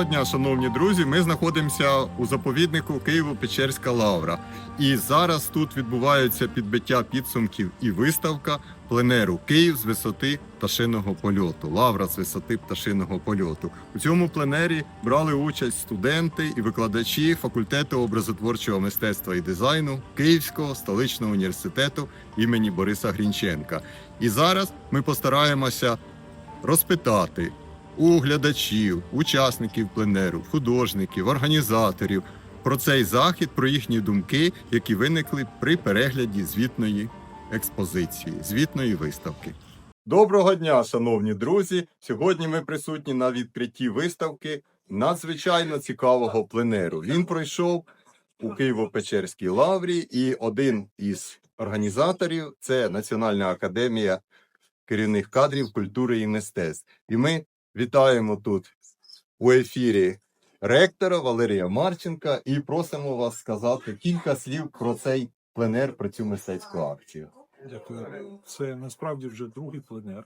Доброго дня, шановні друзі. Ми знаходимося у заповіднику Києво-Печерська лавра. І зараз тут відбувається підбиття підсумків і виставка пленеру Київ з висоти пташиного польоту. Лавра з висоти пташиного польоту. У цьому пленері брали участь студенти і викладачі факультету образотворчого мистецтва і дизайну Київського столичного університету імені Бориса Грінченка. І зараз ми постараємося розпитати у глядачів, учасників пленеру, художників, організаторів про цей захід, про їхні думки, які виникли при перегляді звітної експозиції, звітної виставки. Доброго дня, шановні друзі! Сьогодні ми присутні на відкритті виставки надзвичайно цікавого пленеру. Він пройшов у Києво-Печерській лаврі, і один із організаторів це Національна академія керівних кадрів культури і мистецтв. І ми Вітаємо тут у ефірі ректора Валерія Марченка і просимо вас сказати кілька слів про цей пленер, про цю мистецьку акцію. Дякую. Це насправді вже другий пленер,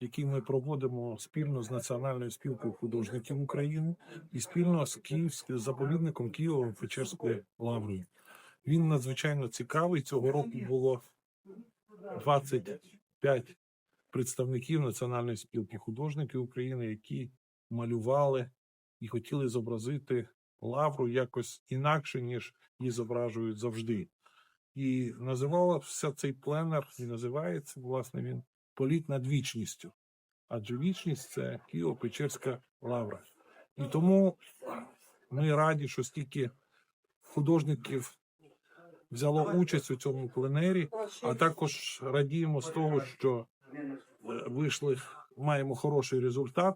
який ми проводимо спільно з Національною спілкою художників України і спільно з Київським заповідником Києво-Печерською лаврою. Він надзвичайно цікавий. Цього року було 25 представників Національної спілки художників України, які малювали і хотіли зобразити лавру якось інакше, ніж її зображують завжди. І називався цей пленер, і називається, власне, він Політ над вічністю. Адже вічність це Києво-Печерська лавра. І тому ми раді, що стільки художників взяло участь у цьому пленері, а також радіємо з того, що вийшли, маємо хороший результат.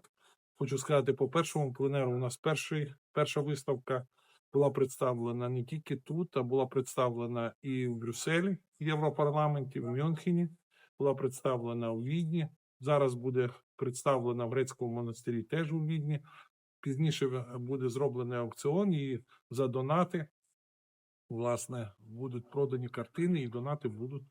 Хочу сказати, по першому пленеру у нас перший, перша виставка була представлена не тільки тут, а була представлена і в Брюсселі, в Європарламенті, в Мюнхені, була представлена у Відні. Зараз буде представлена в грецькому монастирі теж у Відні. Пізніше буде зроблений аукціон, і за донати, власне, будуть продані картини, і донати будуть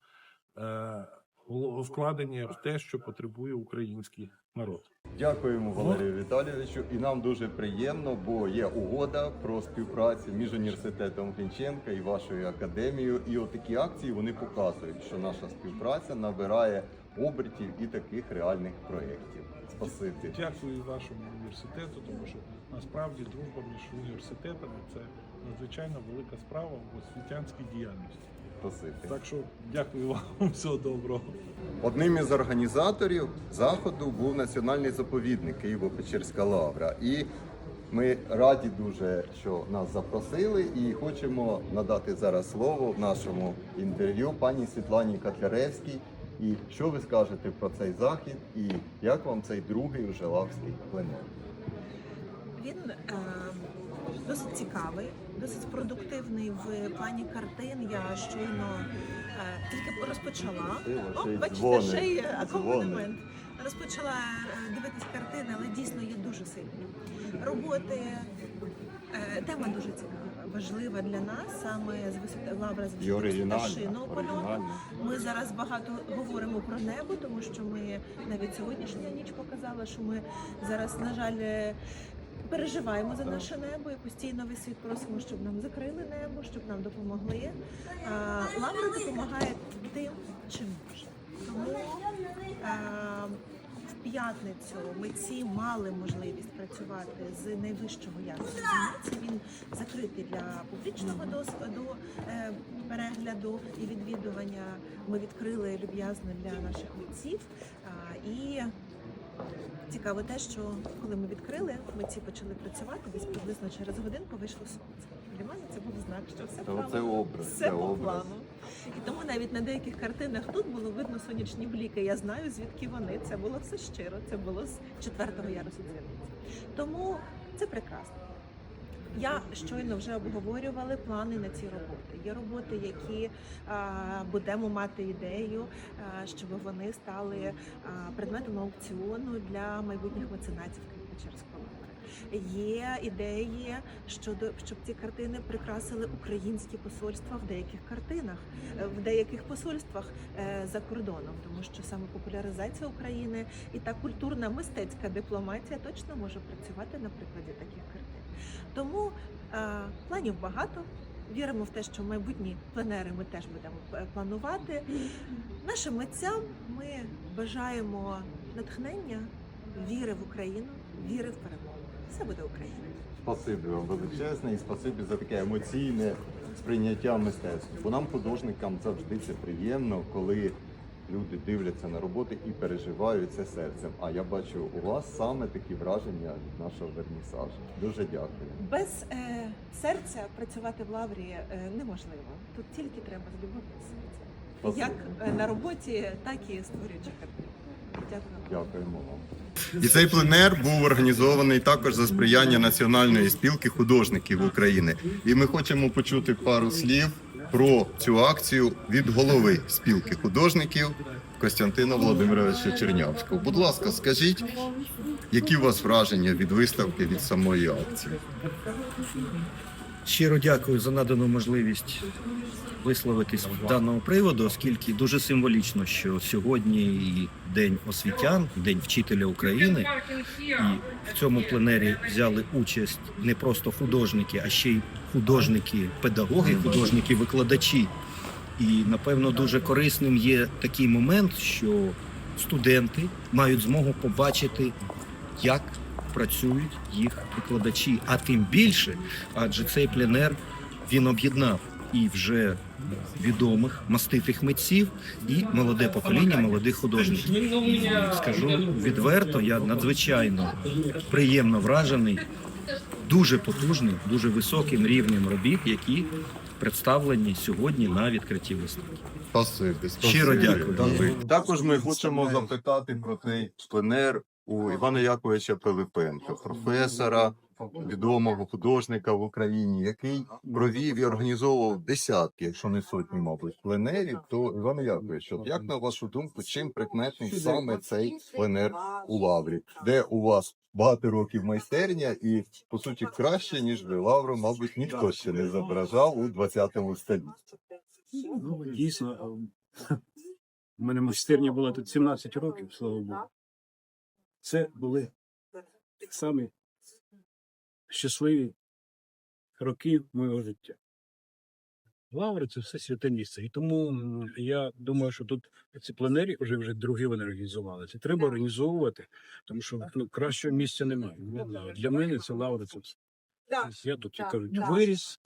е, вкладені в те, що потребує український народ. Дякуємо Валерію Віталійовичу. І нам дуже приємно, бо є угода про співпрацю між університетом Клінченка і вашою академією. І отакі акції вони показують, що наша співпраця набирає обертів і таких реальних проєктів. Спасибі. Дякую вашому університету, тому що насправді дружба між університетами це надзвичайно велика справа в освітянській діяльності. Спасибі. Так що дякую вам, всього доброго. Одним із організаторів заходу був національний заповідник Києво-Печерська лавра. І ми раді дуже, що нас запросили, і хочемо надати зараз слово в нашому інтерв'ю пані Світлані Котляревській. І що ви скажете про цей захід, і як вам цей другий уже лавський пленер? Він е, досить цікавий, досить продуктивний в плані картин. Я щойно е, тільки розпочала. О, бачите, ще є акомпанемент. Розпочала е, дивитись картини, але дійсно є дуже сильні. Роботи, е, тема дуже цікава, важлива для нас, саме з висоти лавра з пташиного польоту. Ми зараз багато говоримо про небо, тому що ми навіть сьогоднішня ніч показала, що ми зараз, на жаль, е, переживаємо за наше небо і постійно весь світ просимо, щоб нам закрили небо, щоб нам допомогли. А, Лавра допомагає тим, чим може. Тому а, в п'ятницю митці мали можливість працювати з найвищого якості. Він закритий для публічного досвіду е, перегляду і відвідування. Ми відкрили люб'язно для наших митців. А, І цікаво те, що коли ми відкрили, митці почали працювати, десь приблизно через годинку вийшло сонце. Для мене це був знак, що все Це правильно. оце образ, Все це по образ. плану. І тому навіть на деяких картинах тут було видно сонячні бліки. Я знаю, звідки вони. Це було все щиро. Це було з четвертого ярусу дзвіниці. Тому це прекрасно. Я щойно вже обговорювали плани на ці роботи. Є роботи, які будемо мати ідею, щоб вони стали предметом аукціону для майбутніх меценатів Києво-Печерського. Є ідеї щодо щоб ці картини прикрасили українські посольства в деяких картинах, е, в деяких посольствах е, за кордоном, тому що саме популяризація України і та культурна мистецька дипломатія точно може працювати на прикладі таких картин. Тому е, планів багато. Віримо в те, що майбутні пленери ми теж будемо е, планувати. Нашим митцям ми бажаємо натхнення, віри в Україну, віри в перемогу. Все буде Україна. Спасибі вам величезне і спасибі за таке емоційне сприйняття мистецтва. Бо нам, художникам, завжди це приємно, коли люди дивляться на роботи і переживають це серцем. А я бачу у вас саме такі враження від нашого вернісажу. Дуже дякую. Без е, серця працювати в лаврі е, неможливо. Тут тільки треба з любов'ю серця. Як е, на роботі, так і створюючи картини. Дякую. Дякуємо вам. І цей пленер був організований також за сприяння Національної спілки художників України. І ми хочемо почути пару слів про цю акцію від голови спілки художників Костянтина Володимировича Чернявського. Будь ласка, скажіть, які у вас враження від виставки від самої акції? Щиро дякую за надану можливість висловитись з даного приводу, оскільки дуже символічно, що сьогодні і День освітян, День вчителя України, і в цьому пленері взяли участь не просто художники, а ще й художники-педагоги, художники-викладачі. І напевно дуже корисним є такий момент, що студенти мають змогу побачити, як працюють їх викладачі, а тим більше, адже цей пленер він об'єднав і вже відомих маститих митців, і молоде покоління молодих художників. І скажу відверто, я надзвичайно приємно вражений дуже потужним, дуже високим рівнем робіт, які представлені сьогодні на відкритті виставки. Спасибі, спасибі. Щиро дякую. Також ми хочемо запитати про цей пленер у Івана Яковича Пилипенка, професора, відомого художника в Україні, який провів і організовував десятки, якщо не сотні, мабуть, пленерів. То Іван Якович, от як на вашу думку, чим прикметний саме цей пленер у Лаврі, де у вас багато років майстерня, і по суті краще ніж ви Лавру, мабуть, ніхто ще не зображав у 20 столітті. Ну, дійсно, у мене майстерня була тут 17 років, слава Богу. Це були самі щасливі роки моєго життя. Лаври це все святе місце. І тому я думаю, що тут ці пленері вже вже другі вони організували. Це треба організовувати, тому що ну, кращого місця немає. Для мене це лаври це все. Я тут, як Так, кажуть, так. виріс.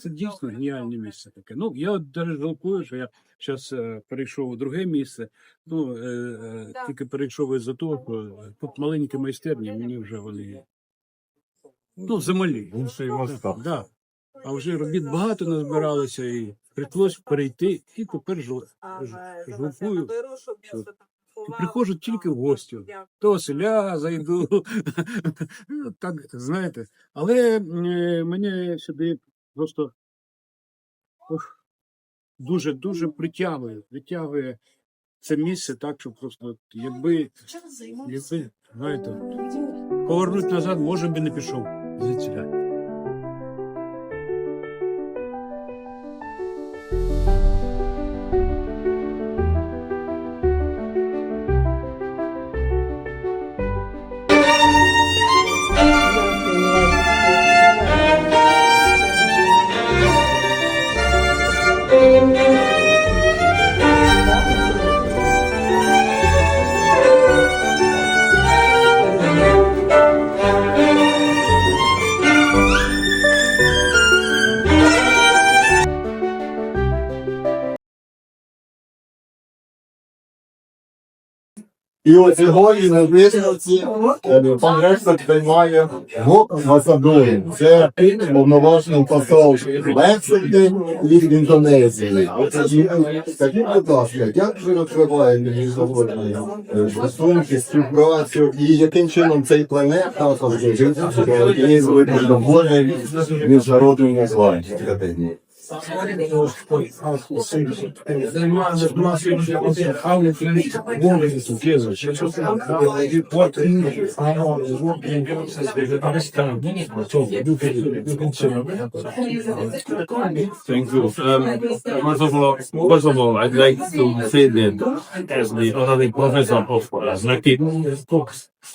Це дійсно геніальне місце таке. Ну, я от даже жалкую, що я зараз перейшов у друге місце. Ну, е, е, тільки перейшов із-за того, що тут маленькі майстерні, мені вже вони ну, замалі. Інший Да. А вже робіт багато назбиралося і прийшлось перейти, і тепер жал- ж- жалкую. Приходжу тільки в гості. То селя зайду. Ну, так, знаєте. Але е, мене сюди просто дуже дуже притягує, притягує це місце так, що просто якби, якби знаєте, повернути назад, може би не пішов звідси. І от сьогодні на пан ректор приймає год амбасадорів. Це повноважний посол Мексики від Індонезії. І Скажіть, будь ласка, як ви розкриваєте міжнародні е, стосунки, співпрацю і яким чином цей планет також організує міжнародні названня? Thank you. Um, first of all, first of all, I'd like to say that as the honorary professor of Naked,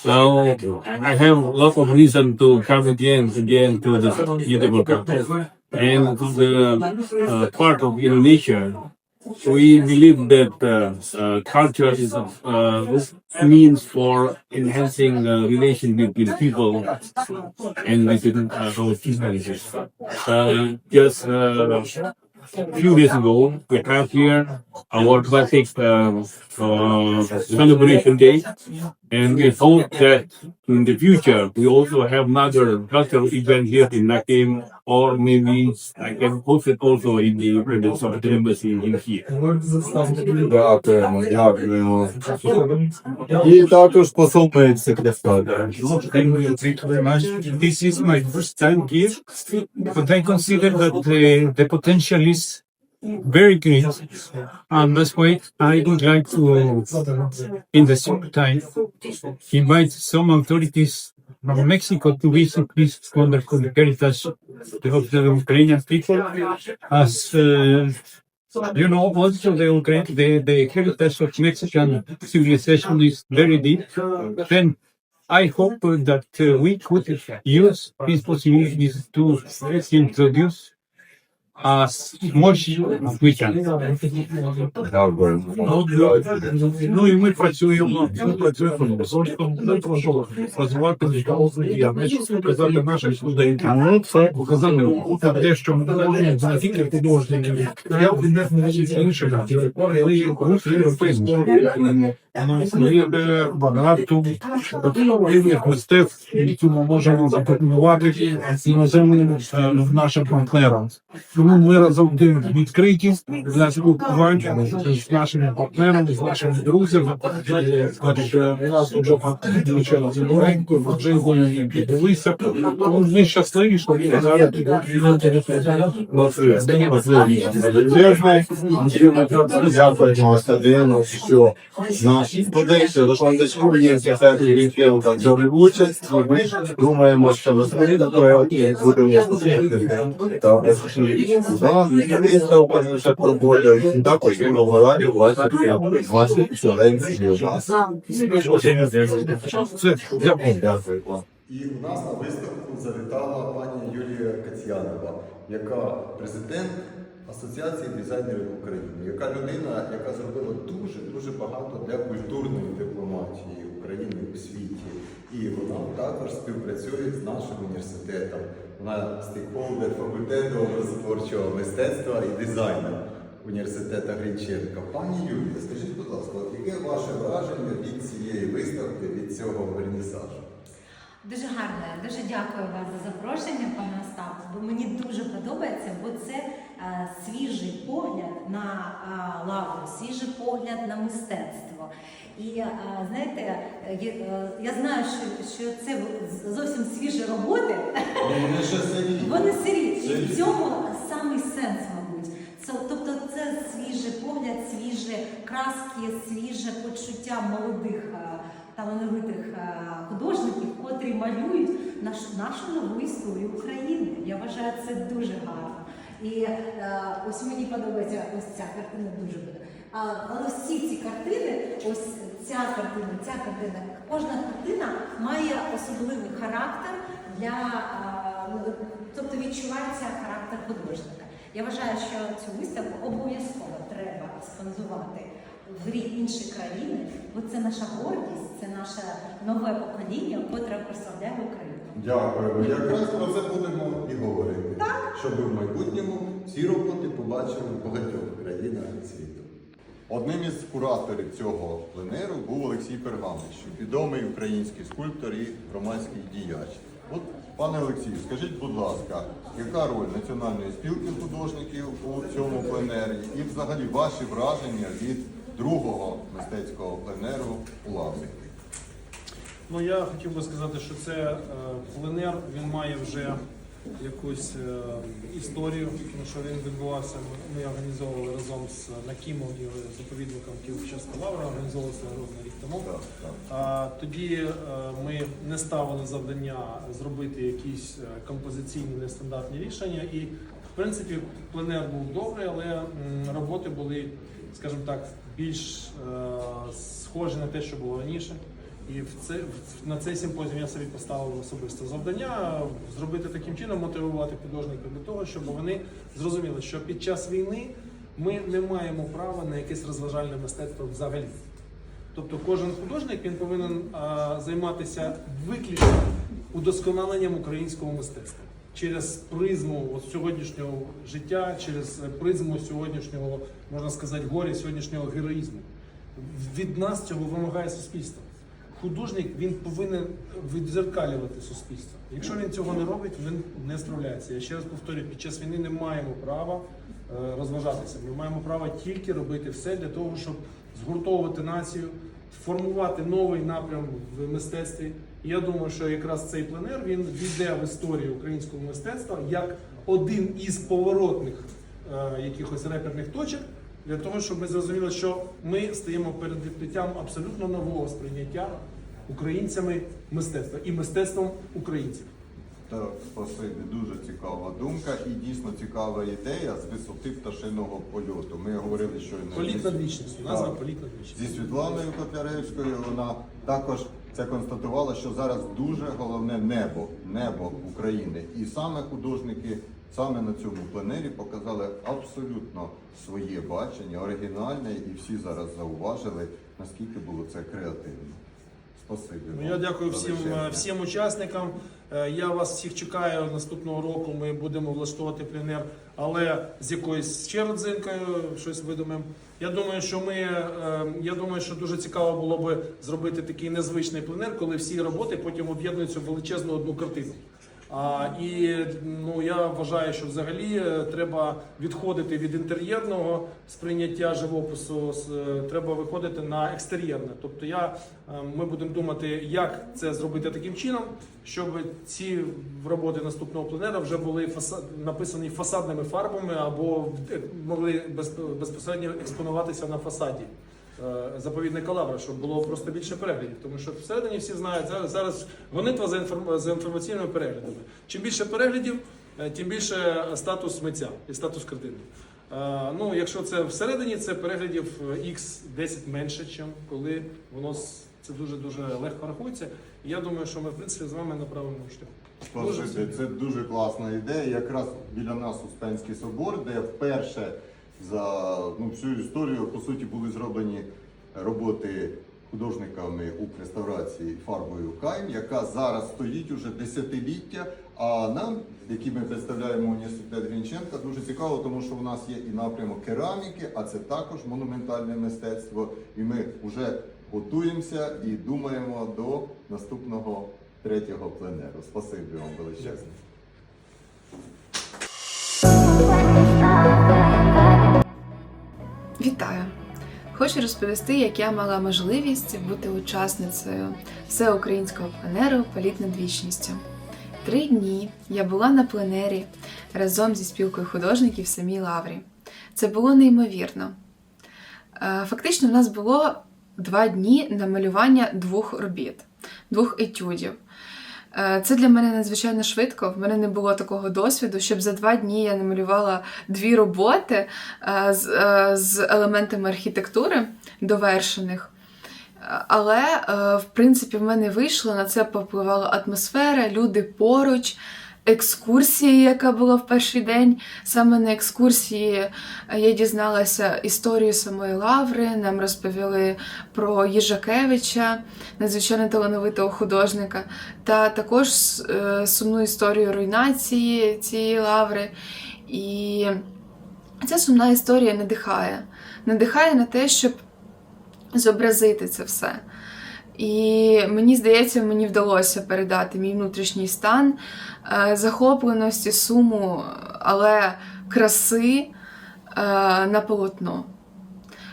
now I have a lot of reason to come again, again to the beautiful country and to the uh, part of Indonesia. We believe that uh, uh, culture is a uh, means for enhancing uh, relation between people and between uh, our communities. Uh, just uh, a few days ago, we have here our classic um, uh, celebration day, and we hope that in the future we also have another cultural event here in Nakim, or maybe I can host it also in the presence of the embassy in here. Дякуємо, дякуємо. І також посол секретар. This is my first time here, but I consider that the, the potential is very great. And that's why I would like to, in the same time, invite some authorities from Mexico to visit this wonderful heritage of the Ukrainian people. As uh, you know, also the, Ukra- the, the heritage of Mexican civilization is very deep. Then I hope that uh, we could use these possibilities to introduce as we can. Ну і ми працюємо, ми працюємо з посольством для того, щоб розвивати діяльність, показати нашим студентам, показати те, що ми не тільки художників, я інших, але русських європейського. Ну, Є багато рівних мистецтв, які ми можемо запропонувати іноземним е, нашим партнерам. Тому ми завжди відкриті для спілкування з нашими партнерами, з нашими друзями. Значить, е, нас вже включила зелененько, вже і піддивися. Тому Ми щасливі, що ви зараз Дякуємо Садину, що наші студенти викладачі університету Ріфілда взяли участь, ми думаємо, що ви будемо І у нас на виставку завітала пані Юлія Кацьянова, яка президент Асоціації дизайнерів України, яка людина, яка зробила дуже дуже багато для культурної дипломатії України у світі. І вона також співпрацює з нашим університетом. Вона стейкхолдер факультету образотворчого мистецтва і дизайну університету Грінченка. Пані Юлія, скажіть, будь ласка, яке ваше враження від цієї виставки, від цього вернісажу? Дуже гарно, дуже дякую вам за запрошення, пане Остапе, бо мені дуже подобається, бо це свіжий погляд на е, лавру, свіжий погляд на мистецтво. І е, знаєте, е, е, я знаю, що, це зовсім свіжі роботи, Вони ще сирі. вони сирі. І в цьому самий сенс, мабуть. Тобто це свіжий погляд, свіжі краски, свіже почуття молодих е, талановитих е, художників, котрі малюють нашу, нашу нову історію України. Я вважаю це дуже гарно. І е, ось мені подобається ось ця картина дуже буде. Але всі ці картини, ось ця картина, ця картина, кожна картина має особливий характер для е, ну, тобто відчувається характер художника. Я вважаю, що цю виставку обов'язково треба спонсувати в грі інші країни, бо це наша гордість, це наше нове покоління, котре прославляє Україну. Дякуємо. Якраз про це будемо і говорити. Щоб в майбутньому ці роботи побачили в багатьох країнах світу. Одним із кураторів цього пленеру був Олексій Пергамович, відомий український скульптор і громадський діяч. От, пане Олексію, скажіть, будь ласка, яка роль Національної спілки художників у цьому пленері і взагалі ваші враження від другого мистецького пленеру у Лаврі? Ну я хотів би сказати, що це е, пленер, він має вже якусь е, історію, тому що він відбувався. Ми- організовували разом з Накімом і заповідником Києво-Печерська Лавра, організовували це рік тому. Тоді е, ми не ставили завдання зробити якісь композиційні нестандартні рішення. І в принципі пленер був добрий, але роботи були, скажімо так, більш схожі на те, що було раніше. І в це на цей симпозіум я собі поставив особисте завдання зробити таким чином, мотивувати художників для того, щоб вони зрозуміли, що під час війни ми не маємо права на якесь розважальне мистецтво взагалі. Тобто кожен художник він повинен а, займатися виключно удосконаленням українського мистецтва через призму от, сьогоднішнього життя, через призму сьогоднішнього, можна сказати, горя, сьогоднішнього героїзму. Від нас цього вимагає суспільство. Художник він повинен відзеркалювати суспільство. Якщо він цього не робить, він не справляється. Я ще раз повторюю, під час війни не маємо права е, розважатися. Ми маємо право тільки робити все для того, щоб згуртовувати націю, формувати новий напрям в мистецтві. Я думаю, що якраз цей пленер він війде в історію українського мистецтва як один із поворотних е, якихось реперних точок для того, щоб ми зрозуміли, що ми стоїмо перед відкриттям абсолютно нового сприйняття українцями мистецтва і мистецтвом українців. Так, спасибі, дуже цікава думка і дійсно цікава ідея з висоти пташиного польоту. Ми говорили щойно Політ над вічністю, назва політ над вічністю. зі Світланою Котляревською. Вона також це констатувала, що зараз дуже головне небо, небо України. І саме художники саме на цьому пленері показали абсолютно своє бачення, оригінальне, і всі зараз зауважили, наскільки було це креативно. Ну, я дякую всім, е, всім учасникам. Е, Я вас всіх чекаю наступного року. Ми будемо влаштовувати пленер, але з якоюсь ще родзинкою, щось видумаємо. Я думаю, що ми е, я думаю, що дуже цікаво було би зробити такий незвичний пленер, коли всі роботи потім об'єднуються в величезну одну картину. І ну я вважаю, що взагалі е, треба відходити від інтер'єрного сприйняття живопису, е, треба виходити на екстер'єрне. Тобто я е, ми будемо думати, як це зробити таким чином, щоб ці роботи наступного пленера вже були фаса- написані фасадними фарбами або могли безпосередньо експонуватися на фасаді заповідника Лавра, щоб було просто більше переглядів. Тому що всередині всі знають, зараз, зараз гонитва за, інформ... за інформаційними переглядами. Чим більше переглядів, е, тим більше статус митця і статус картини. Е, Ну, якщо це всередині, це переглядів x 10 менше, ніж коли воно це дуже дуже легко рахується. І я думаю, що ми в принципі з вами на правильному шляху. Дуже Це дуже класна ідея. Якраз біля нас Успенський собор, де вперше за ну, всю історію по суті були зроблені роботи художниками у реставрації фарбою Кайм, яка зараз стоїть уже десятиліття. А нам, які ми представляємо університет Грінченка, дуже цікаво, тому що у нас є і напрямок кераміки, а це також монументальне мистецтво. І ми вже готуємося і думаємо до наступного третього пленеру. Спасибі вам величезне. Вітаю! Хочу розповісти, як я мала можливість бути учасницею всеукраїнського пленеру Політ над вічністю. Три дні я була на пленері разом зі спілкою художників в самій Лаврі. Це було неймовірно. Е, Фактично, в нас було два дні на малювання двох робіт, двох етюдів. Е, Це для мене надзвичайно швидко. В мене не було такого досвіду, щоб за два дні я намалювала дві роботи е, з, е, з елементами архітектури довершених. Але, в принципі, в мене вийшло, на це попливала атмосфера, люди поруч, екскурсія, яка була в перший день. Саме на екскурсії е, я дізналася історію самої лаври, нам розповіли про Їжакевича, надзвичайно талановитого художника, та також е, сумну історію руйнації цієї лаври. І ця сумна історія надихає. Надихає на те, щоб зобразити це все. І мені здається, мені вдалося передати мій внутрішній стан захопленості, суму, але краси е, на полотно.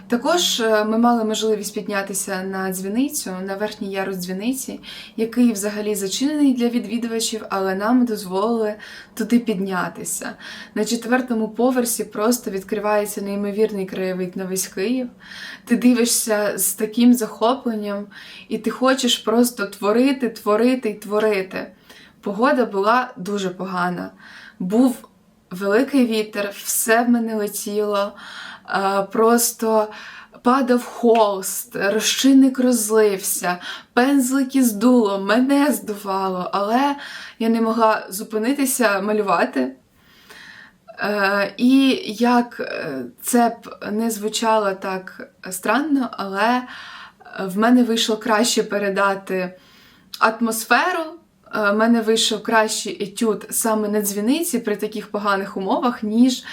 Також е, ми мали можливість піднятися на дзвіницю, на верхній ярус дзвіниці, який взагалі зачинений для відвідувачів, але нам дозволили туди піднятися. На четвертому поверсі просто відкривається неймовірний краєвид на весь Київ. Ти дивишся з таким захопленням, і ти хочеш просто творити, творити і творити. Погода була дуже погана. Був великий вітер, все в мене летіло, е, просто падав холст, розчинник розлився, пензлики здуло, мене здувало, але я не могла зупинитися малювати. Е, І як е, це б не звучало так странно, але в мене вийшло краще передати атмосферу. Е, В мене вийшов кращий етюд саме на дзвіниці при таких поганих умовах, ніж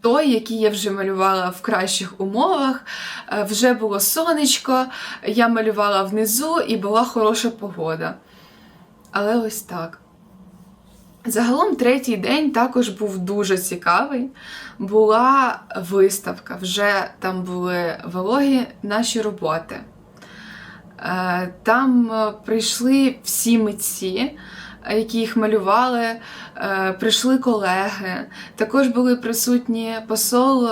той, який я вже малювала в кращих умовах. Е, Вже було сонечко, я малювала внизу і була хороша погода. Але ось так. Загалом третій день також був дуже цікавий. Була виставка, вже там були вологі наші роботи. Е, Там е, прийшли всі митці, які їх малювали, е, прийшли колеги. Також були присутні посол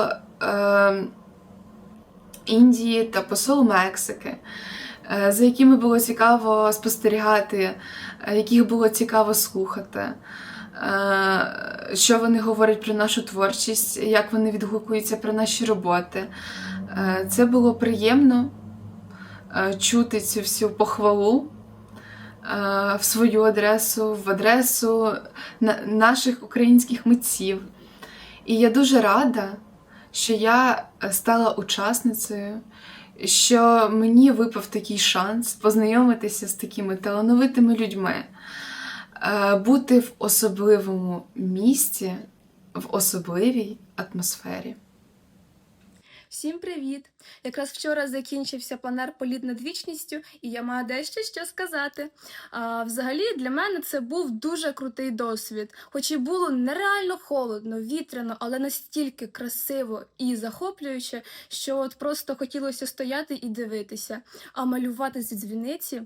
Індії та посол Мексики, за якими було цікаво спостерігати, яких було цікаво слухати. Що вони говорять про нашу творчість, як вони відгукуються про наші роботи. Це було приємно чути цю всю похвалу е, в свою адресу, в адресу наших українських митців. І я дуже рада, що я е, стала учасницею, що мені випав такий шанс познайомитися з такими талановитими людьми, е, бути в особливому місці, в особливій атмосфері. Всім привіт! Якраз вчора закінчився планер політ над вічністю, і я маю дещо що сказати. А, взагалі, для мене це був дуже крутий досвід. Хоч і було нереально холодно, вітряно, але настільки красиво і захоплююче, що от просто хотілося стояти і дивитися. А малювати зі дзвіниці.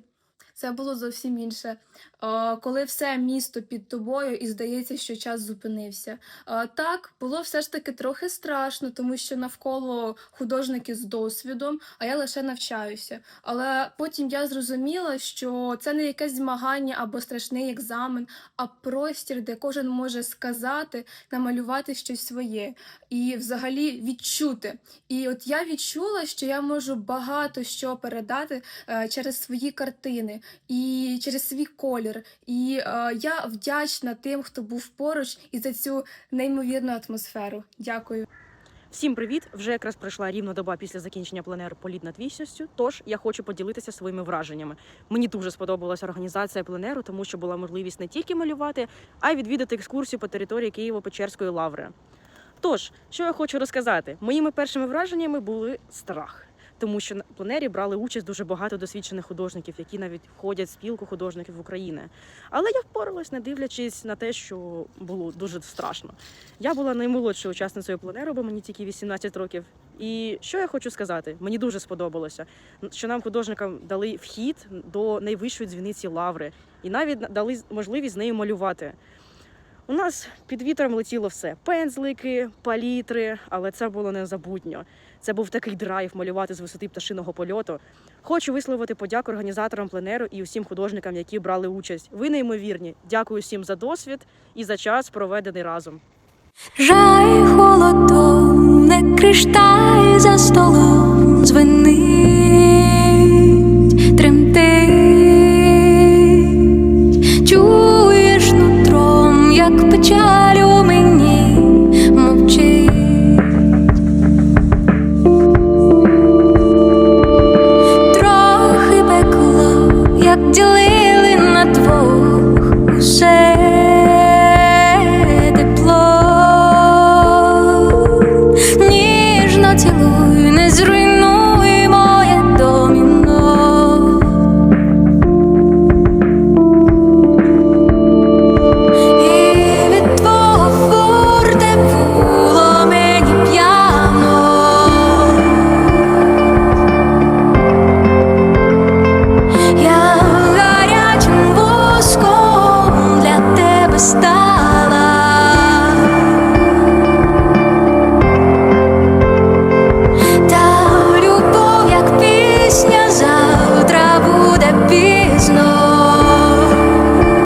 Це було зовсім інше. Е, Коли все місто під тобою і здається, що час зупинився. Е, Так, було все ж таки трохи страшно, тому що навколо художники з досвідом, а я лише навчаюся. Але потім я зрозуміла, що це не якесь змагання або страшний екзамен, а простір, де кожен може сказати, намалювати щось своє і взагалі відчути. І от я відчула, що я можу багато що передати е, через свої картини і через свій колір. І е, я вдячна тим, хто був поруч, і за цю неймовірну атмосферу. Дякую. Всім привіт! Вже якраз пройшла рівно доба після закінчення пленеру політ над вічністю. Тож я хочу поділитися своїми враженнями. Мені дуже сподобалася організація пленеру, тому що була можливість не тільки малювати, а й відвідати екскурсію по території Києво-Печерської лаври. Тож, що я хочу розказати, моїми першими враженнями були страх. Тому що на пленері брали участь дуже багато досвідчених художників, які навіть входять в спілку художників України. Але я впоралась, не дивлячись на те, що було дуже страшно. Я була наймолодшою учасницею пленеру, бо мені тільки 18 років. І що я хочу сказати? Мені дуже сподобалося, що нам художникам дали вхід до найвищої дзвіниці лаври і навіть дали можливість з нею малювати. У нас під вітром летіло все: пензлики, палітри, але це було незабутньо. Це був такий драйв малювати з висоти пташиного польоту. Хочу висловити подяку організаторам пленеру і усім художникам, які брали участь. Ви неймовірні. Дякую всім за досвід і за час, проведений разом. Жай холодом, не кришталь за столом звенить,